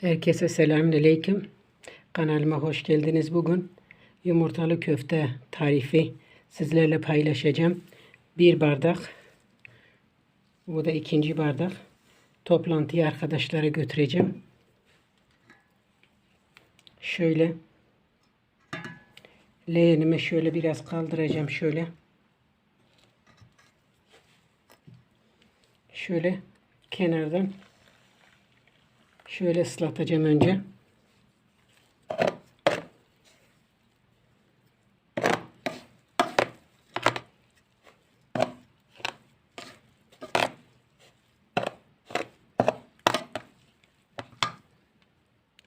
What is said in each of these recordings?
Herkese selamünaleyküm. Kanalıma hoş geldiniz. Bugün yumurtalı köfte tarifi sizlerle paylaşacağım. Bir bardak. Bu da ikinci bardak. Toplantıya arkadaşlara götüreceğim. Şöyle leğenimi şöyle biraz kaldıracağım şöyle. Şöyle kenardan Şöyle ıslatacağım önce.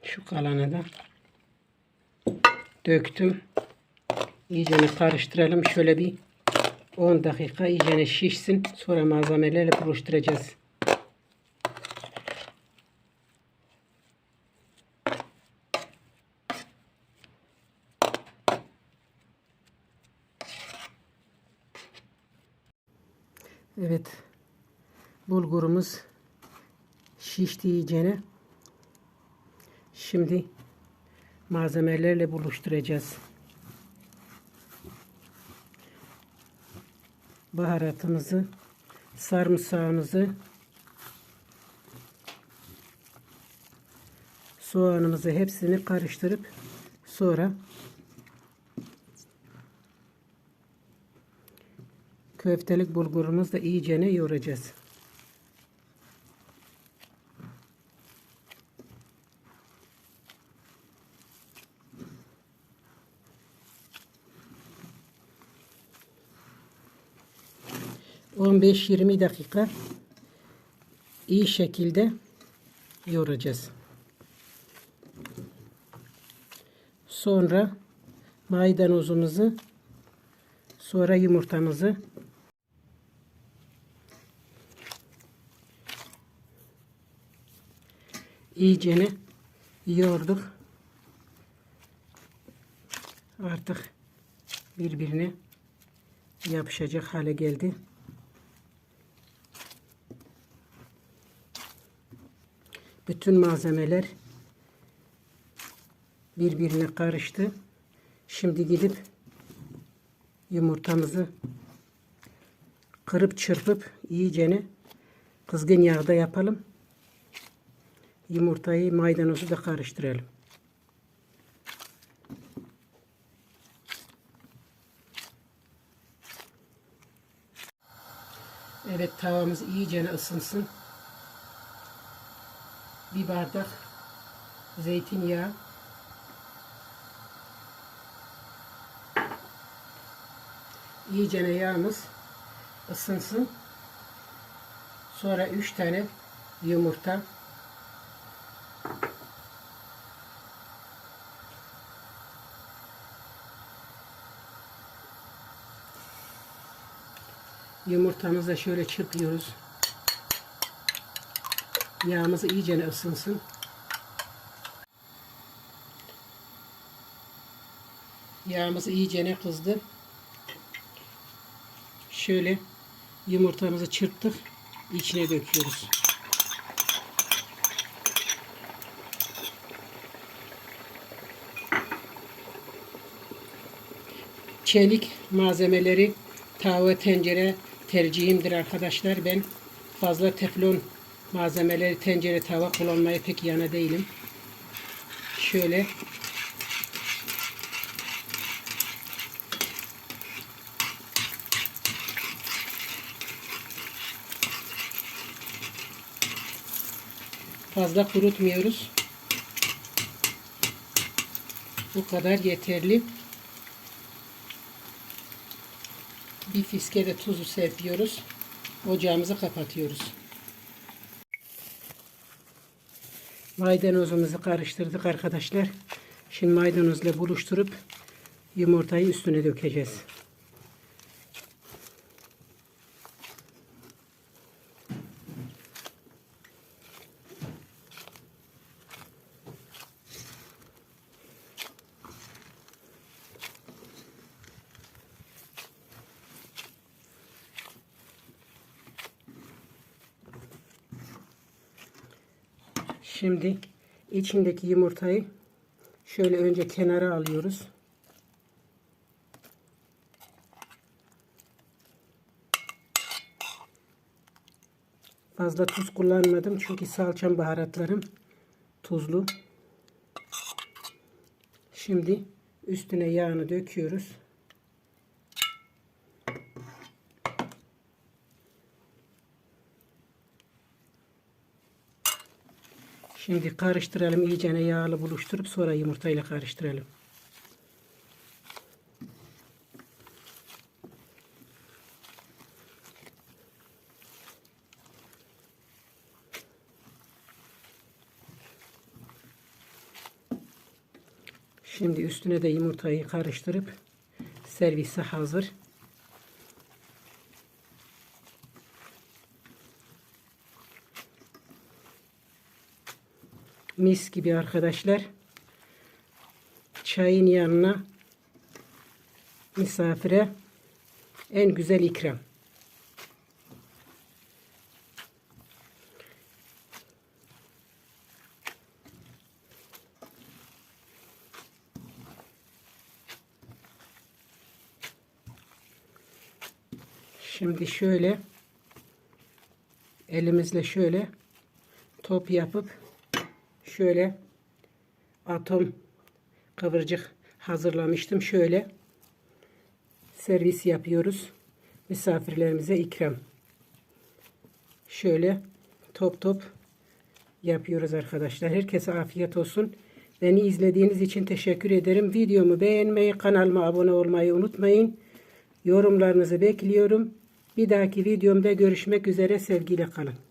Şu kalanı da döktüm. İyice karıştıralım. Şöyle bir 10 dakika iyice şişsin. Sonra malzemelerle buluşturacağız. Evet. Bulgurumuz şişti iyicene. Şimdi malzemelerle buluşturacağız. Baharatımızı, sarımsağımızı, soğanımızı hepsini karıştırıp sonra köftelik bulgurumuzu da iyicene yoğuracağız. On beş yirmi dakika iyi şekilde yoğuracağız. Sonra maydanozumuzu sonra yumurtamızı iyicene yoğurduk. Artık birbirine yapışacak hale geldi. Bütün malzemeler birbirine karıştı. Şimdi gidip yumurtamızı kırıp çırpıp iyicene kızgın yağda yapalım. Yumurtayı maydanozu da karıştıralım. Evet tavamız iyice ısınsın. Bir bardak zeytinyağı. İyice yağımız ısınsın. Sonra 3 tane yumurta Yumurtamızı şöyle çırpıyoruz. Yağımız iyice ısınsın. Yağımız iyice kızdı. Şöyle yumurtamızı çırptık. içine döküyoruz. Çelik malzemeleri tava tencere tercihimdir arkadaşlar. Ben fazla teflon malzemeleri tencere tava kullanmaya pek yana değilim. Şöyle fazla kurutmuyoruz. Bu kadar yeterli. Bir fiske de tuzu serpiyoruz. Ocağımızı kapatıyoruz. Maydanozumuzu karıştırdık arkadaşlar. Şimdi maydanozla buluşturup yumurtayı üstüne dökeceğiz. Şimdi içindeki yumurtayı şöyle önce kenara alıyoruz. Fazla tuz kullanmadım çünkü salçam baharatlarım tuzlu. Şimdi üstüne yağını döküyoruz. Şimdi karıştıralım iyicene yağlı buluşturup sonra yumurtayla karıştıralım. Şimdi üstüne de yumurtayı karıştırıp servise hazır. Mis gibi arkadaşlar. Çayın yanına misafire en güzel ikram. Şimdi şöyle elimizle şöyle top yapıp şöyle atom kıvırcık hazırlamıştım. Şöyle servis yapıyoruz. Misafirlerimize ikram. Şöyle top top yapıyoruz arkadaşlar. Herkese afiyet olsun. Beni izlediğiniz için teşekkür ederim. Videomu beğenmeyi, kanalıma abone olmayı unutmayın. Yorumlarınızı bekliyorum. Bir dahaki videomda görüşmek üzere sevgiyle kalın.